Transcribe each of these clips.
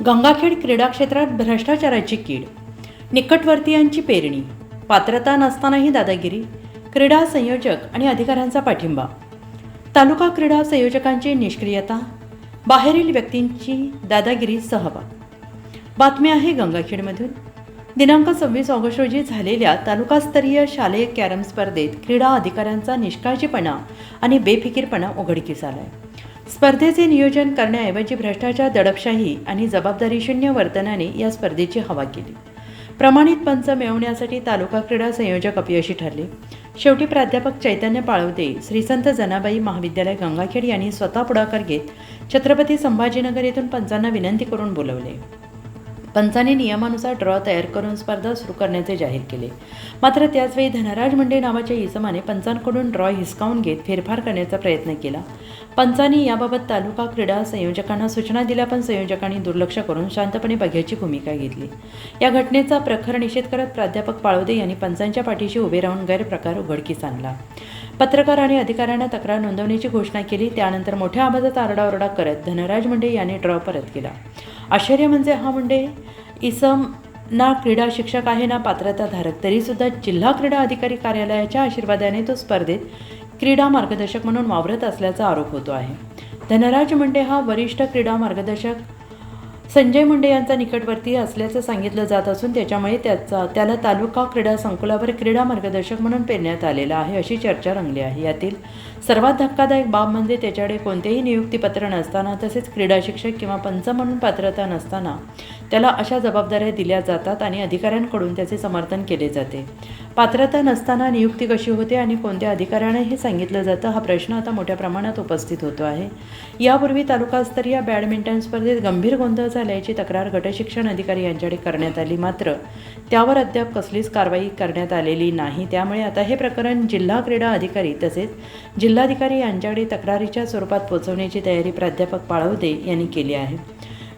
गंगाखेड क्रीडा क्षेत्रात भ्रष्टाचाराची कीड. निकटवर्तीयांची पेरणी. पात्रता नसतानाही दादागिरी. क्रीडा संयोजक आणि अधिकाऱ्यांचा पाठिंबा. तालुका क्रीडा संयोजकांची निष्क्रियता. बाहेरील व्यक्तींची दादागिरी सहभाग. बातमी आहे गंगाखेडमधून. दिनांक सव्वीस ऑगस्ट रोजी झालेल्या तालुकास्तरीय शालेय कॅरम स्पर्धेत क्रीडा अधिकाऱ्यांचा निष्काळजीपणा आणि बेफिकीरपणा उघडकीस आलाय. स्पर्धेचे नियोजन करण्याऐवजी भ्रष्टाचार दडपशाही आणि जबाबदारीशून्य वर्तनाने या स्पर्धेची हवा केली. प्रमाणित पंच मिळवण्यासाठी तालुका क्रीडा संयोजक अपयशी ठरले. शेवटी प्राध्यापक चैतन्य पाळवते श्रीसंत जनाबाई महाविद्यालय गंगाखेड यांनी स्वतः पुढाकार घेत छत्रपती संभाजीनगर येथून पंचांना विनंती करून बोलवले. पंचाने नियमानुसार ड्रॉ तयार करून स्पर्धा सुरू करण्याचे जाहीर केले. मात्र त्याचवेळी धनराज मुंडे नावाच्या इसमाने पंचांकडून ड्रॉ हिसकावून घेत फेरफार करण्याचा प्रयत्न केला. पंचांनी याबाबत तालुका क्रीडा संयोजकांना सूचना दिल्या पण संयोजकांनी दुर्लक्ष करून शांतपणे बघ्याची भूमिका घेतली. या घटनेचा प्रखर निषेध करत प्राध्यापक पाळोदे यांनी पंचांच्या पाठीशी उभे राहून गैरप्रकार उघडकीस आणला. पत्रकार आणि अधिकाऱ्यांना तक्रार नोंदवण्याची घोषणा केली त्यानंतर मोठ्या आवाजात आरडाओरडा करत धनराज मुंडे यांनी ड्रॉ परत केला. आश्चर्य म्हणजे हा म्हणजे इसम ना क्रीडा शिक्षक आहे ना पात्रता धारक. तरीसुद्धा जिल्हा क्रीडा अधिकारी कार्यालयाच्या आशीर्वादाने तो स्पर्धेत क्रीडा मार्गदर्शक म्हणून वावरत असल्याचा आरोप होतो आहे. धनराज मुंडे हा वरिष्ठ क्रीडा मार्गदर्शक संजय मुंडे यांचा निकटवर्ती असल्याचं सांगितलं जात असून त्याच्यामुळे त्याचा त्याला तालुका क्रीडा संकुलावर क्रीडा मार्गदर्शक म्हणून पेरण्यात आलेला आहे अशी चर्चा रंगली आहे. यातील सर्वात धक्कादायक बाब म्हणजे त्याच्याकडे कोणतेही नियुक्तीपत्र नसताना तसेच क्रीडा शिक्षक किंवा पंच म्हणून पात्रता नसताना त्याला अशा जबाबदाऱ्या दिल्या जातात आणि अधिकाऱ्यांकडून त्याचे समर्थन केले जाते. पात्रता नसताना नियुक्ती कशी होते आणि कोणत्या अधिकाऱ्याने हे सांगितलं जातं हा प्रश्न आता मोठ्या प्रमाणात उपस्थित होतो आहे. यापूर्वी तालुकास्तरीय बॅडमिंटन स्पर्धेत गंभीर गोंधळ झाल्याची तक्रार गटशिक्षण अधिकारी यांच्याकडे करण्यात आली. मात्र त्यावर अद्याप कसलीच कारवाई करण्यात आलेली नाही. त्यामुळे आता हे प्रकरण जिल्हा क्रीडा अधिकारी तसेच जिल्हाधिकारी यांच्याकडे तक्रारीच्या स्वरूपात पोहोचवण्याची तयारी प्राध्यापक पाळवदे यांनी केली आहे.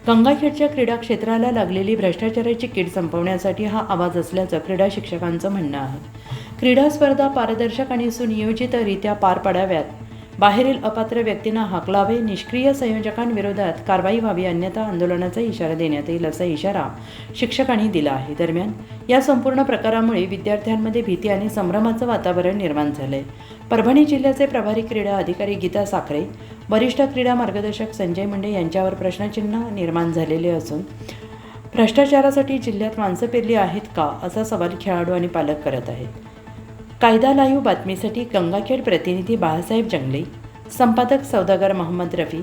गंगाखेडच्या क्रीडा क्षेत्राला लागलेली भ्रष्टाचाराची कीड संपवण्यासाठी हा आवाज असल्याचं क्रीडा शिक्षकांचं म्हणणं आहे. क्रीडा स्पर्धा पारदर्शक आणि सुनियोजितरित्या पार पडाव्यात. बाहेरील अपात्र व्यक्तींना हाकलावे निष्क्रिय संयोजकांविरोधात कारवाई व्हावी अन्यथा आंदोलनाचा इशारा देण्यात येईल असा इशारा शिक्षकांनी दिला आहे. दरम्यान या संपूर्ण प्रकारामुळे विद्यार्थ्यांमध्ये भीती आणि संभ्रमाचं वातावरण निर्माण झालंय. परभणी जिल्ह्याचे प्रभारी क्रीडा अधिकारी गीता साखरे वरिष्ठ क्रीडा मार्गदर्शक संजय मुंडे यांच्यावर प्रश्नचिन्ह निर्माण झालेले असून भ्रष्टाचारासाठी जिल्ह्यात माणसं पेरली आहेत का? असा सवाल खेळाडू आणि पालक करत आहेत. कायदा लाईव्ह बातमीसाठी गंगाखेड प्रतिनिधी बाळासाहेब जंगले संपादक सौदागर मोहम्मद रफी.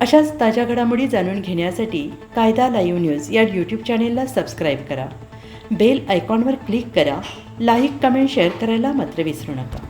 अशाच ताज्या घडामोडी जाणून घेण्यासाठी कायदा लाईव्ह न्यूज या यूट्यूब चॅनेलला सबस्क्राईब करा. बेल आयकॉनवर क्लिक करा. लाईक कमेंट शेअर करायला मात्र विसरू नका.